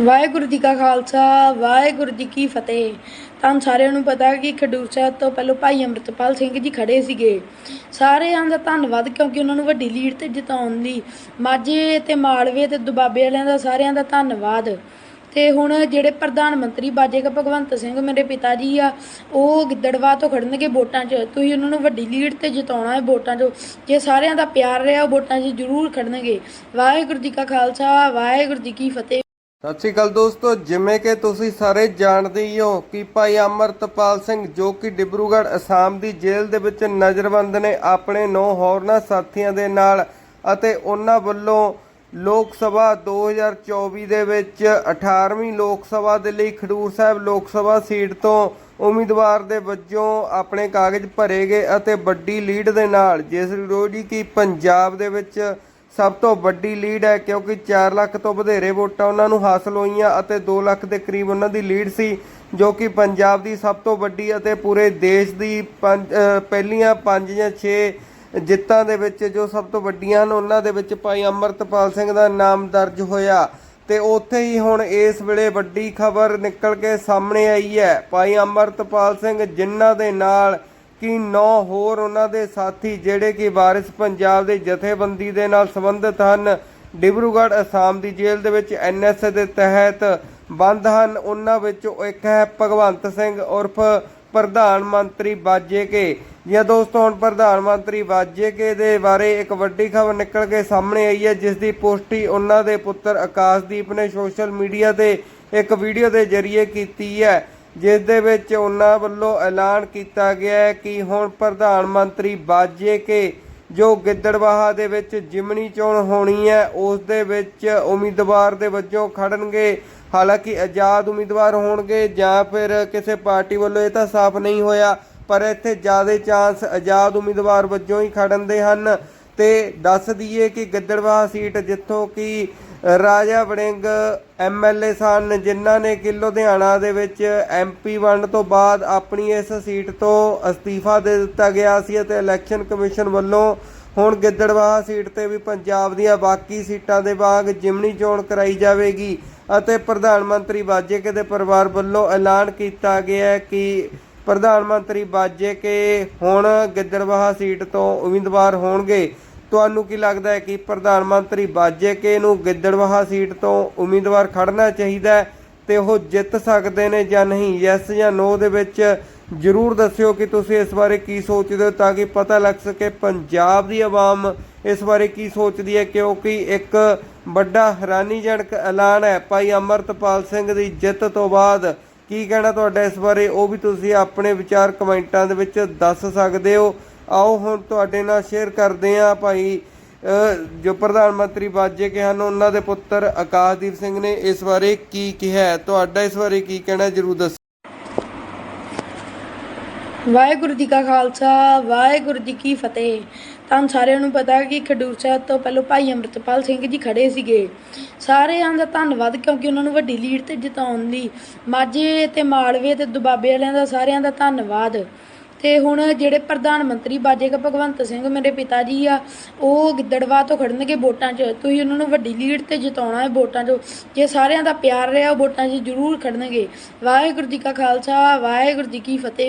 ਵਾਹਿਗੁਰੂ ਜੀ ਕਾ ਖਾਲਸਾ, ਵਾਹਿਗੁਰੂ ਜੀ ਕੀ ਫਤਿਹ। ਤੁਹਾਨੂੰ ਸਾਰਿਆਂ ਨੂੰ ਪਤਾ ਕਿ ਖਡੂਰ ਸਾਹਿਬ ਤੋਂ ਪਹਿਲਾਂ ਭਾਈ ਅੰਮ੍ਰਿਤਪਾਲ ਸਿੰਘ ਜੀ ਖੜੇ ਸੀਗੇ। ਸਾਰਿਆਂ ਦਾ ਧੰਨਵਾਦ ਕਿਉਂਕਿ ਉਹਨਾਂ ਨੂੰ ਵੱਡੀ ਲੀਡ ਤੇ ਜਿਤਾਉਣ ਲਈ। ਮਾਝੇ ਤੇ ਮਾਲਵੇ ਤੇ ਦੁਬਾਬੇ ਵਾਲਿਆਂ ਦਾ ਸਾਰਿਆਂ ਦਾ ਧੰਨਵਾਦ। ਤੇ ਹੁਣ ਜਿਹੜੇ ਪ੍ਰਧਾਨ ਮੰਤਰੀ ਬਾਜੇਗਾ ਭਗਵੰਤ ਸਿੰਘ ਮੇਰੇ ਪਿਤਾ ਜੀ ਆ, ਉਹ ਗਿੱਦੜਵਾ ਤੋਂ ਖੜਨਗੇ ਵੋਟਾਂ 'ਚ। ਤੁਸੀਂ ਉਹਨਾਂ ਨੂੰ ਵੱਡੀ ਲੀਡ ਤੇ ਜਿਤਾਉਣਾ ਹੈ ਵੋਟਾਂ 'ਚ। ਜੇ ਸਾਰਿਆਂ ਦਾ ਪਿਆਰ ਰਿਹਾ, ਉਹ ਵੋਟਾਂ 'ਚ ਜ਼ਰੂਰ ਖੜਨਗੇ। ਵਾਹਿਗੁਰੂ ਜੀ ਕਾ ਖਾਲਸਾ, ਵਾਹਿਗੁਰੂ ਜੀ ਕੀ ਫਤਿਹ। ਸਤਿ ਸ਼੍ਰੀ ਅਕਾਲ ਦੋਸਤੋ, ਜਿਵੇਂ ਕਿ ਤੁਸੀਂ ਸਾਰੇ ਜਾਣਦੇ ਹੀ ਹੋ ਕਿ ਭਾਈ ਅਮਰਤਪਾਲ ਸਿੰਘ ਜੋ ਕਿ ਡਿਬਰੂਗੜ੍ਹ ਅਸਾਮ ਦੀ ਜੇਲ੍ਹ ਦੇ ਵਿੱਚ ਨਜ਼ਰਬੰਦ ਨੇ ਆਪਣੇ ਨੌ ਹੋਰਨਾਂ ਸਾਥੀਆਂ ਦੇ ਨਾਲ ਅਤੇ ਉਹਨਾਂ ਵੱਲੋਂ ਲੋਕ ਸਭਾ 2024 ਦੇ ਵਿੱਚ 18ਵੀਂ ਲੋਕ ਸਭਾ ਦੇ ਲਈ ਖਡੂਰ ਸਾਹਿਬ ਲੋਕ ਸਭਾ ਸੀਟ ਤੋਂ ਉਮੀਦਵਾਰ ਦੇ ਵਜੋਂ ਆਪਣੇ ਕਾਗਜ਼ ਭਰੇ ਗਏ ਅਤੇ ਵੱਡੀ ਲੀਡ ਦੇ ਨਾਲ, ਜਿਸ ਰੋਜੀ ਕਿ ਪੰਜਾਬ ਦੇ ਵਿੱਚ ਸਭ ਤੋਂ ਵੱਡੀ ਲੀਡ ਹੈ ਕਿਉਂਕਿ 4 ਲੱਖ ਤੋਂ ਵਧੇਰੇ ਵੋਟਾਂ ਉਹਨਾਂ ਨੂੰ ਹਾਸਲ ਹੋਈਆਂ ਅਤੇ 2 ਲੱਖ ਦੇ ਕਰੀਬ ਉਹਨਾਂ ਦੀ ਲੀਡ ਸੀ, ਜੋ ਕਿ ਪੰਜਾਬ ਦੀ ਸਭ ਤੋਂ ਵੱਡੀ ਅਤੇ ਪੂਰੇ ਦੇਸ਼ ਦੀ ਪੰਜ- ਪਹਿਲੀਆਂ 5 ਜਾਂ 6 ਜਿੱਤਾਂ ਦੇ ਵਿੱਚ ਜੋ ਸਭ ਤੋਂ ਵੱਡੀਆਂ ਹਨ, ਉਹਨਾਂ ਦੇ ਵਿੱਚ ਭਾਈ ਅਮਰਤਪਾਲ ਸਿੰਘ ਦਾ ਨਾਮ ਦਰਜ ਹੋਇਆ। ਤੇ ਉੱਥੇ ਹੀ ਹੁਣ ਇਸ ਵੇਲੇ ਵੱਡੀ ਖਬਰ ਨਿਕਲ ਕੇ ਸਾਹਮਣੇ ਆਈ ਹੈ। ਭਾਈ ਅਮਰਤਪਾਲ ਸਿੰਘ ਜਿਨ੍ਹਾਂ ਦੇ ਨਾਲ ਕਿ ਨੌ ਹੋਰ ਉਹਨਾਂ ਦੇ ਸਾਥੀ ਜਿਹੜੇ ਕਿ ਵਾਰਿਸ ਪੰਜਾਬ ਦੇ ਜਥੇਬੰਦੀ ਦੇ ਨਾਲ ਸੰਬੰਧਿਤ ਹਨ। ਡਿਬਰੂਗੜ੍ਹ ਅਸਾਮ ਦੀ ਜੇਲ੍ਹ ਦੇ ਵਿੱਚ ਐਨਐਸਏ ਦੇ ਤਹਿਤ ਬੰਦ ਹਨ। ਉਹਨਾਂ ਵਿੱਚੋਂ ਇੱਕ ਹੈ ਭਗਵੰਤ ਸਿੰਘ ਉਰਫ ਪ੍ਰਧਾਨ ਮੰਤਰੀ ਬਾਜੇ ਕੇ। ਜੀ ਦੋਸਤੋ, ਹੁਣ ਪ੍ਰਧਾਨ ਮੰਤਰੀ ਬਾਜੇ ਕੇ ਦੇ ਬਾਰੇ ਇੱਕ ਵੱਡੀ ਖਬਰ ਨਿਕਲ ਕੇ ਸਾਹਮਣੇ ਆਈ ਹੈ, ਜਿਸ ਦੀ ਪੁਸ਼ਟੀ ਉਹਨਾਂ ਦੇ ਪੁੱਤਰ ਆਕਾਸ਼ਦੀਪ ਨੇ ਸੋਸ਼ਲ ਮੀਡੀਆ ਤੇ ਇੱਕ ਵੀਡੀਓ ਦੇ ਜ਼ਰੀਏ ਕੀਤੀ ਹੈ। ਜਿਸ ਦੇ ਵਿੱਚ ਉਹਨਾਂ ਵੱਲੋਂ ਐਲਾਨ ਕੀਤਾ ਗਿਆ ਹੈ ਕਿ ਹੁਣ ਪ੍ਰਧਾਨ ਮੰਤਰੀ ਬਾਜੇ ਕੇ ਜੋ ਗਿੱਦੜਵਾਹਾ ਦੇ ਵਿੱਚ ਜਿਮਣੀ ਚੋਣ ਹੋਣੀ ਹੈ ਉਸ ਦੇ ਵਿੱਚ ਉਮੀਦਵਾਰ ਦੇ ਵਜੋਂ ਖੜਨਗੇ। ਹਾਲਾਂਕਿ ਆਜ਼ਾਦ ਉਮੀਦਵਾਰ ਹੋਣਗੇ ਜਾਂ ਫਿਰ ਕਿਸੇ ਪਾਰਟੀ ਵੱਲੋਂ ਇਹ ਤਾਂ ਸਾਫ਼ ਨਹੀਂ ਹੋਇਆ, ਪਰ ਇੱਥੇ ਜ਼ਿਆਦਾ ਚਾਂਸ ਆਜ਼ਾਦ ਉਮੀਦਵਾਰ ਵਜੋਂ ਹੀ ਖੜਨ ਦੇ ਹਨ। ਤੇ ਦੱਸ ਦਈਏ ਕਿ ਗਿੱਦੜਵਾਹਾ ਸੀਟ ਜਿੱਥੋਂ ਕਿ ਰਾਜਾ ਵੜਿੰਗ ਐਮਐਲਏ ਸਨ, ਜਿਨ੍ਹਾਂ ਨੇ ਕਿ ਲੁਧਿਆਣਾ ਦੇ ਵਿੱਚ ਐਮਪੀ ਬਣਨ ਤੋਂ ਬਾਅਦ ਆਪਣੀ ਇਸ ਸੀਟ ਤੋਂ ਅਸਤੀਫਾ ਦੇ ਦਿੱਤਾ ਗਿਆ ਸੀ ਅਤੇ ਇਲੈਕਸ਼ਨ ਕਮਿਸ਼ਨ ਵੱਲੋਂ ਹੁਣ ਗਿੱਦੜਵਾਹਾ ਸੀਟ ਤੇ ਵੀ ਪੰਜਾਬ ਦੀਆਂ ਬਾਕੀ ਸੀਟਾਂ ਦੇ ਵਾਂਗ ਜਿਮਨੀ ਚੋਣ ਕਰਾਈ ਜਾਵੇਗੀ ਅਤੇ ਪ੍ਰਧਾਨ ਮੰਤਰੀ ਬਾਜੇਕੇ ਦੇ ਪਰਿਵਾਰ ਵੱਲੋਂ ਐਲਾਨ ਕੀਤਾ ਗਿਆ ਕਿ ਪ੍ਰਧਾਨ ਮੰਤਰੀ ਬਾਜੇ ਕੇ ਹੁਣ ਗਿੱਦੜਵਾਹਾ ਸੀਟ ਤੋਂ ਉਮੀਦਵਾਰ ਹੋਣਗੇ। ਤੁਹਾਨੂੰ ਕੀ ਲੱਗਦਾ ਹੈ ਕਿ ਪ੍ਰਧਾਨ ਮੰਤਰੀ ਬਾਜੇ ਕੇ ਨੂੰ ਗਿੱਦੜਵਾਹਾ ਸੀਟ ਤੋਂ ਉਮੀਦਵਾਰ ਖੜਨਾ ਚਾਹੀਦਾ ਹੈ ਤੇ ਉਹ ਜਿੱਤ ਸਕਦੇ ਨੇ ਜਾਂ ਨਹੀਂ? ਯੈਸ ਜਾਂ ਨੋ ਦੇ ਵਿੱਚ ਜਰੂਰ ਦੱਸਿਓ ਕਿ ਤੁਸੀਂ ਇਸ ਬਾਰੇ ਕੀ ਸੋਚਦੇ ਹੋ ਤਾਂ ਕਿ ਪਤਾ ਲੱਗ ਸਕੇ ਪੰਜਾਬ ਦੀ ਆਵਾਮ ਇਸ ਬਾਰੇ ਕੀ ਸੋਚਦੀ ਹੈ, ਕਿਉਂਕਿ ਇੱਕ ਵੱਡਾ ਹੈਰਾਨੀਜਨਕ ਐਲਾਨ ਹੈ। ਭਾਈ ਅਮਰਤਪਾਲ ਸਿੰਘ ਦੀ ਜਿੱਤ ਤੋਂ ਬਾਅਦ ਕੀ ਕਹਿਣਾ ਤੁਹਾਡਾ ਇਸ ਬਾਰੇ? ਉਹ ਵੀ ਤੁਸੀਂ ਆਪਣੇ ਵਿਚਾਰ ਕਮੈਂਟਾਂ ਦੇ ਵਿੱਚ ਦੱਸ ਸਕਦੇ ਹੋ। ਆਓ ਹੁਣ ਤੁਹਾਡੇ ਨਾਲ ਸ਼ੇਅਰ ਕਰਦੇ ਹਾਂ ਭਾਈ ਜੋ ਪ੍ਰਧਾਨ ਮੰਤਰੀ ਬਾਜੇ ਕੇ ਹਨ, ਉਹਨਾਂ ਦੇ ਪੁੱਤਰ ਆਕਾਸ਼ਦੀਪ ਸਿੰਘ ਨੇ ਇਸ ਬਾਰੇ ਕੀ ਕਿਹਾ ਤੁਹਾਡਾ ਇਸ ਬਾਰੇ ਕੀ ਕਹਿਣਾ ਜਰੂਰ ਦੱਸੋ। ਵਾਹਿਗੁਰੂ ਜੀ ਕਾ ਖਾਲਸਾ, ਵਾਹਿਗੁਰੂ ਜੀ ਕੀ ਫਤਿਹ। ਤੁਹਾਨੂੰ ਸਾਰਿਆਂ ਨੂੰ ਪਤਾ ਕਿ ਖਡੂਰ ਸਾਹਿਬ ਤੋਂ ਪਹਿਲਾਂ ਭਾਈ ਅੰਮ੍ਰਿਤਪਾਲ ਸਿੰਘ ਜੀ ਖੜੇ ਸੀਗੇ। ਸਾਰਿਆਂ ਦਾ ਧੰਨਵਾਦ ਕਿਉਂਕਿ ਉਹਨਾਂ ਨੂੰ ਵੱਡੀ ਲੀਡ ਤੇ ਜਿਤਾਉਣ ਲਈ ਮਾਝੇ ਤੇ ਮਾਲਵੇ ਤੇ ਦੁਬਾਬੇ ਵਾਲਿਆਂ ਦਾ ਸਾਰਿਆਂ ਦਾ ਧੰਨਵਾਦ। ਤੇ ਹੁਣ ਜਿਹੜੇ ਪ੍ਰਧਾਨ ਮੰਤਰੀ ਬਾਜੇਗਾ ਭਗਵੰਤ ਸਿੰਘ ਮੇਰੇ ਪਿਤਾ ਜੀ ਆ, ਉਹ ਗਿੱਦੜਵਾ ਤੋਂ ਖੜਨਗੇ ਵੋਟਾਂ 'ਚ। ਤੁਸੀਂ ਉਹਨਾਂ ਨੂੰ ਵੱਡੀ ਲੀਡ ਤੇ ਜਿਤਾਉਣਾ ਹੈ ਵੋਟਾਂ 'ਚ। ਜੇ ਸਾਰਿਆਂ ਦਾ ਪਿਆਰ ਰਿਹਾ, ਉਹ ਵੋਟਾਂ 'ਚ ਜ਼ਰੂਰ ਖੜਨਗੇ। ਵਾਹਿਗੁਰੂ ਜੀ ਕਾ ਖਾਲਸਾ, ਵਾਹਿਗੁਰੂ ਜੀ ਕੀ ਫਤਿਹ।